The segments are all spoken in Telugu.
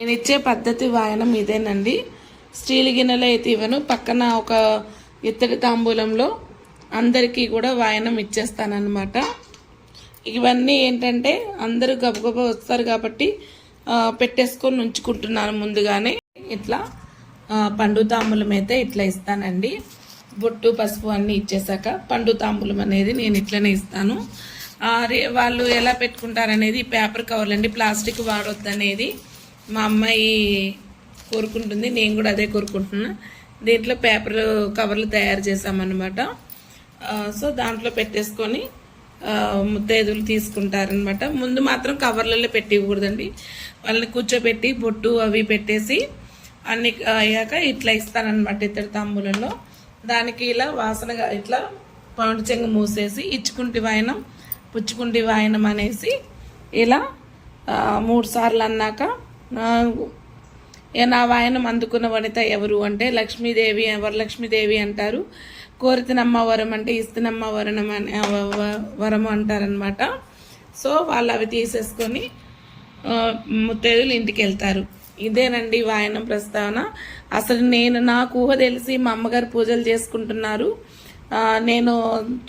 నేను ఇచ్చే పద్ధతి వాయనం ఇదేనండి. స్టీల్ గిన్నెలో అయితే ఇవ్వను. పక్కన ఒక ఇత్తడి తాంబూలంలో అందరికీ కూడా వాయనం ఇచ్చేస్తానన్నమాట. ఇవన్నీ ఏంటంటే అందరూ గబగబ వస్తారు కాబట్టి పెట్టేసుకొని ఉంచుకుంటున్నాను ముందుగానే. ఇట్లా పండు తాంబూలం అయితే ఇట్లా ఇస్తానండి. బొట్టు పసుపు అన్నీ ఇచ్చేసాక పండు తాంబూలం అనేది నేను ఇట్లనే ఇస్తాను. వాళ్ళు ఎలా పెట్టుకుంటారనేది పేపర్ కవర్లు అండి ప్లాస్టిక్ వాడొద్దు అనేది మా అమ్మాయి కోరుకుంటుంది నేను కూడా అదే కోరుకుంటున్నా. దీంట్లో పేపర్ కవర్లు తయారు చేసామన్నమాట సో దాంట్లో పెట్టేసుకొని ముత్తైదులు తీసుకుంటారనమాట ముందు మాత్రం కవర్లలో పెట్టి ఇవ్వకూడదండి వాళ్ళని కూర్చోబెట్టి బొట్టు అవి పెట్టేసి అన్ని అయ్యాక ఇట్లా ఇస్తానన్నమాట ఇద్దరు తాంబూలంలో దానికి ఇలా వాసనగా ఇట్లా పౌండ్ చెంగ మూసేసి ఇచ్చుకుంటి వాయనం పుచ్చుకుంటి వాయనం అనేసి ఇలా మూడు సార్లు అన్నాక ఆ, ఏ నా వాయనం అందుకున్న వనిత ఎవరు అంటే లక్ష్మీదేవి వరలక్ష్మీదేవి అంటారు. కోరితనమ్మ వరం అంటే ఇస్తునమ్మ వరణం అని వరం అంటారనమాట సో వాళ్ళు అవి తీసేసుకొని ఆ, ముత్తైదులు ఇంటికి వెళ్తారు ఇదేనండి వాయనం ప్రస్తావన. అసలు నేను నాకు ఊహ తెలిసి మా అమ్మగారు పూజలు చేసుకుంటున్నారు. నేను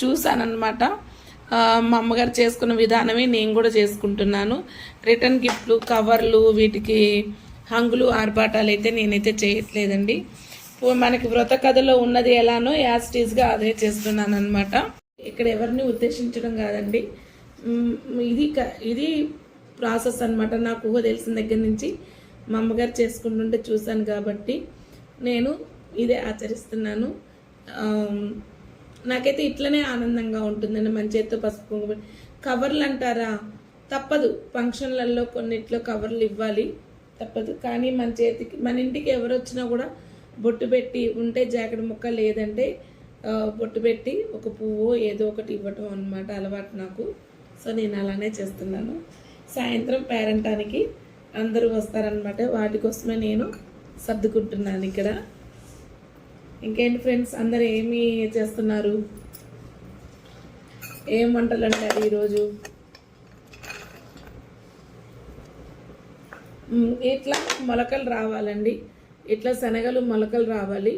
చూశానన్నమాట. మా అమ్మగారు చేసుకున్న విధానమే నేను కూడా చేసుకుంటున్నాను. రిటర్న్ గిఫ్ట్లు కవర్లు వీటికి హంగులు ఆర్భాటాలు అయితే నేనైతే చేయట్లేదండి. మనకి వ్రత కథలో ఉన్నది ఎలానో యాస్టీస్గా అదే చేస్తున్నాను అనమాట ఇక్కడ ఎవరిని ఉద్దేశించడం కాదండి. ఇది క- ఇది ప్రాసెస్ అన్నమాట. నాకు ఊహ తెలిసిన దగ్గర నుంచి మా అమ్మగారు చేసుకుంటుంటే చూశాను కాబట్టి నేను ఇదే ఆచరిస్తున్నాను. నాకైతే ఇట్లనే ఆనందంగా ఉంటుందండి మన చేతితో పసుపు కుంకుమ. కవర్లు అంటారా? తప్పదు. ఫంక్షన్లలో కొన్నిట్లో కవర్లు ఇవ్వాలి. తప్పదు. కానీ మన చేతికి మన ఇంటికి ఎవరు వచ్చినా కూడా బొట్టు పెట్టి ఉంటే జాకెట్ ముక్క లేదంటే బొట్టు పెట్టి ఒక పువ్వు ఏదో ఒకటి ఇవ్వటం అనమాట అలవాటు నాకు. సో నేను అలానే చేస్తున్నాను. సాయంత్రం పేరంటానికి అందరూ వస్తారనమాట వాటి కోసమే నేను సర్దుకుంటున్నాను ఇక్కడ. ఇంకేంటి ఫ్రెండ్స్? అందరు ఏమి చేస్తున్నారు? ఏం వంటలు అంటారు ఈరోజు? ఇట్లా మొలకలు రావాలండి. ఇట్లా శనగలు మొలకలు రావాలి.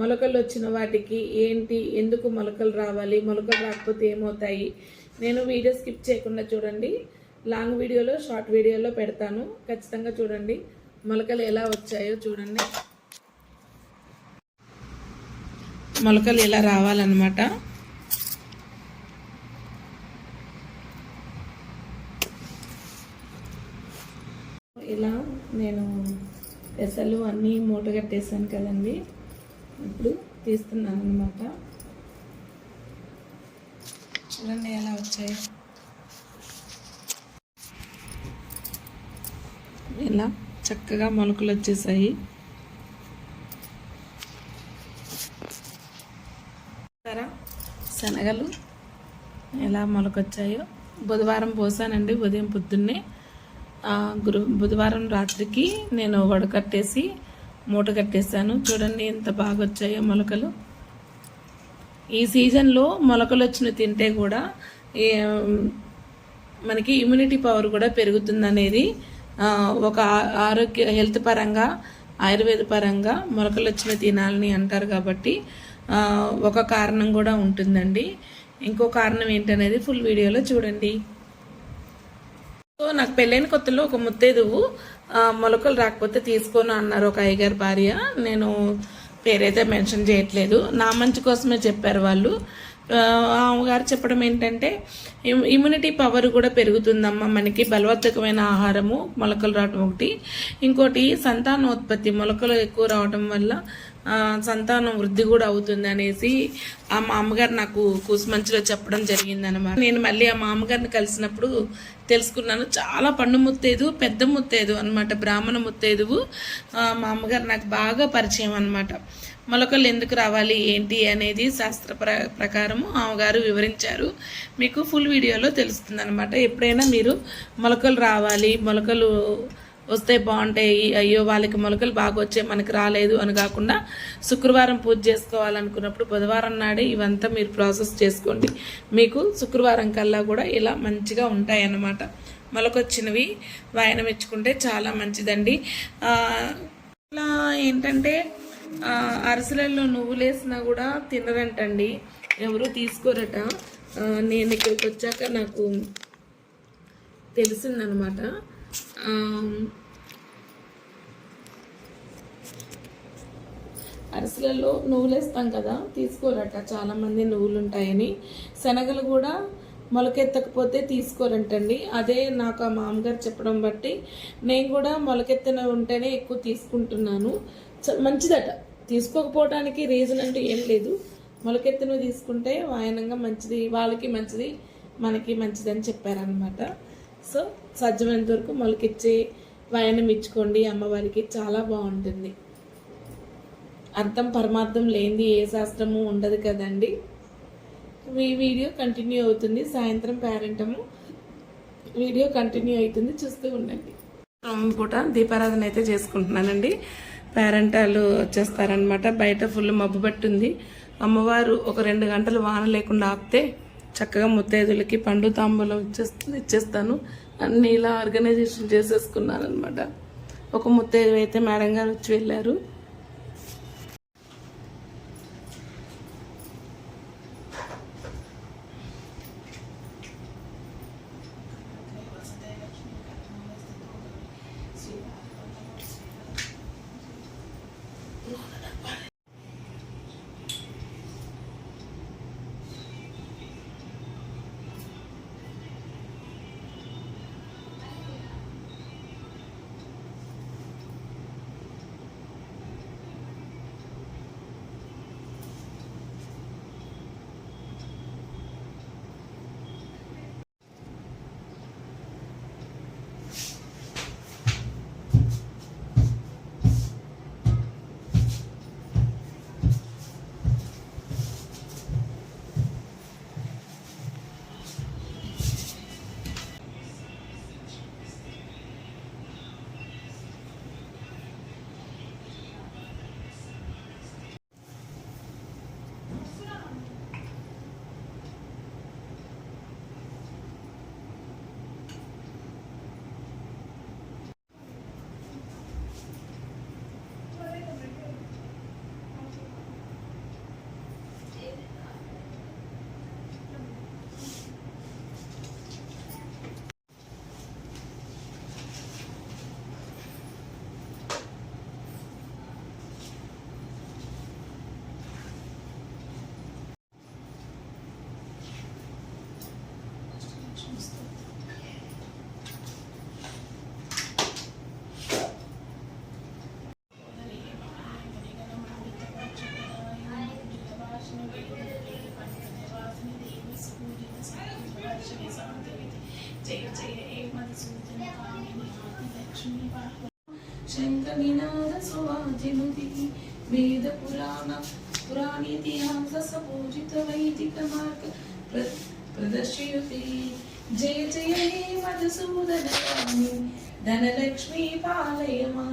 మొలకలు వచ్చిన వాటికి ఏంటి ఎందుకు మొలకలు రావాలి మొలకలు రాకపోతే ఏమవుతాయి? నేను వీడియో స్కిప్ చేయకుండా చూడండి. లాంగ్ వీడియోలో షార్ట్ వీడియోలో పెడతాను. ఖచ్చితంగా చూడండి. మొలకలు ఎలా వచ్చాయో చూడండి. మొలకలు ఎలా రావాలన్నమాట. ఇలా నేను పెసలు అన్నీ మూట కట్టేసాను కదండి. ఇప్పుడు తీస్తున్నాను అనమాట చూడండి ఎలా వచ్చాయి. ఇలా చక్కగా మొలకలు వచ్చేసాయి. శనగలు ఎలా మొలకొచ్చాయో. బుధవారం పోసానండి ఉదయం పొద్దున్నే. గురు బుధవారం రాత్రికి నేను వడకట్టేసి మూట కట్టేసాను చూడండి ఎంత బాగా వచ్చాయో మొలకలు. ఈ సీజన్లో మొలకలు వచ్చిన తింటే కూడా మనకి ఇమ్యూనిటీ పవర్ కూడా పెరుగుతుంది అనేది ఒక ఆరోగ్య హెల్త్ పరంగా ఆయుర్వేద పరంగా మొలకలు వచ్చిన తినాలని అంటారు కాబట్టి ఒక కారణం కూడా ఉంటుందండి. ఇంకో కారణం ఏంటనేది ఫుల్ వీడియోలో చూడండి. సో నాకు పెళ్ళైన కొత్తలో ఒక ముత్తేదువు మొలకలు రాకపోతే తీసుకోను అన్నారు ఒక అయ్యగారి భార్య. నేను పేరైతే మెన్షన్ చేయట్లేదు. నా మంచి కోసమే చెప్పారు వాళ్ళు. ఆ, అమ్మగారు చెప్పడం ఏంటంటే ఇమ్యూనిటీ పవర్ కూడా పెరుగుతుందమ్మా మనకి బలవత్తకమైన ఆహారము మొలకలు రావటం ఒకటి. ఇంకోటి సంతానోత్పత్తి మొలకలు ఎక్కువ రావటం వల్ల సంతానం వృద్ధి కూడా అవుతుంది అనేసి ఆ మా అమ్మగారు నాకు కూసుమంచిలో చెప్పడం జరిగింది అనమాట నేను మళ్ళీ ఆ మా అమ్మగారిని కలిసినప్పుడు తెలుసుకున్నాను. చాలా పండు ముత్తేదు పెద్ద ముత్తేదు అనమాట బ్రాహ్మణ ముత్తేదువు. మా అమ్మగారు నాకు బాగా పరిచయం అనమాట మొలకలు ఎందుకు రావాలి ఏంటి అనేది శాస్త్ర ప్ర ప్రకారము అమ్మగారు వివరించారు. మీకు ఫుల్ వీడియోలో తెలుస్తుంది అనమాట ఎప్పుడైనా మీరు మొలకలు రావాలి మొలకలు వస్తే బాగుంటాయి. అయ్యో వాళ్ళకి మొలకలు బాగా వచ్చాయి మనకి రాలేదు అని కాకుండా శుక్రవారం పూజ చేసుకోవాలనుకున్నప్పుడు బుధవారం నాడే ఇవంతా మీరు ప్రాసెస్ చేసుకోండి. మీకు శుక్రవారం కల్లా కూడా ఇలా మంచిగా ఉంటాయి అన్నమాట మొలకొచ్చినవి వాయనం ఇచ్చుకుంటే చాలా మంచిదండి. ఇలా ఏంటంటే ఆ, అరిసెలలో కూడా తినరంటండి. ఎవరు తీసుకోరట. నేను ఇక్కడికి వచ్చాక నాకు తెలిసిందనమాట Um, అరిసెలలో నువ్వులు వేస్తాం కదా తీసుకోరట. చాలామంది నువ్వులు ఉంటాయని శనగలు కూడా మొలకెత్తకపోతే తీసుకోరంటండి. అదే నాకు ఆ మామగారు చెప్పడం బట్టి నేను కూడా మొలకెత్తిన ఉంటేనే ఎక్కువ తీసుకుంటున్నాను. చ- మంచిదట. తీసుకోకపోవడానికి రీజన్ అంటూ ఏం లేదు. మొలకెత్తినవి తీసుకుంటే వాయనంగా మంచిది వాళ్ళకి మంచిది మనకి మంచిది అని చెప్పారనమాట సో సాధ్యమైనంత వరకు మొలకిచ్చే వాయనం ఇచ్చుకోండి అమ్మవారికి చాలా బాగుంటుంది. అర్థం పరమార్థం లేనిది ఏ శాస్త్రము ఉండదు కదండి. ఈ వీడియో కంటిన్యూ అవుతుంది. సాయంత్రం పేరెంటము వీడియో కంటిన్యూ అవుతుంది. చూస్తూ ఉండండి. పూట దీపారాధన అయితే చేసుకుంటున్నానండి. పేరెంటాలు వచ్చేస్తారనమాట బయట ఫుల్ మబ్బు పట్టుంది. అమ్మవారు ఒక రెండు గంటలు వాన లేకుండా ఆపితే చక్కగా ముత్తైదులకి పండు తాంబూలం ఇచ్చేస్తుంది ఇచ్చేస్తాను. అన్ని ఇలా ఆర్గనైజేషన్ చేసేసుకున్నాను అనమాట ఒక ముత్తైదు అయితే మేడం గారు వచ్చి వెళ్ళారు. శంఖనినాద సువాజినుది వేద పురాణ పురాణితిహాస సపూజిత వైదిక మార్గ ప్రదర్శయతి. జయ జయ హే మధుసూదన కామి ధనలక్ష్మీ పాలయ మా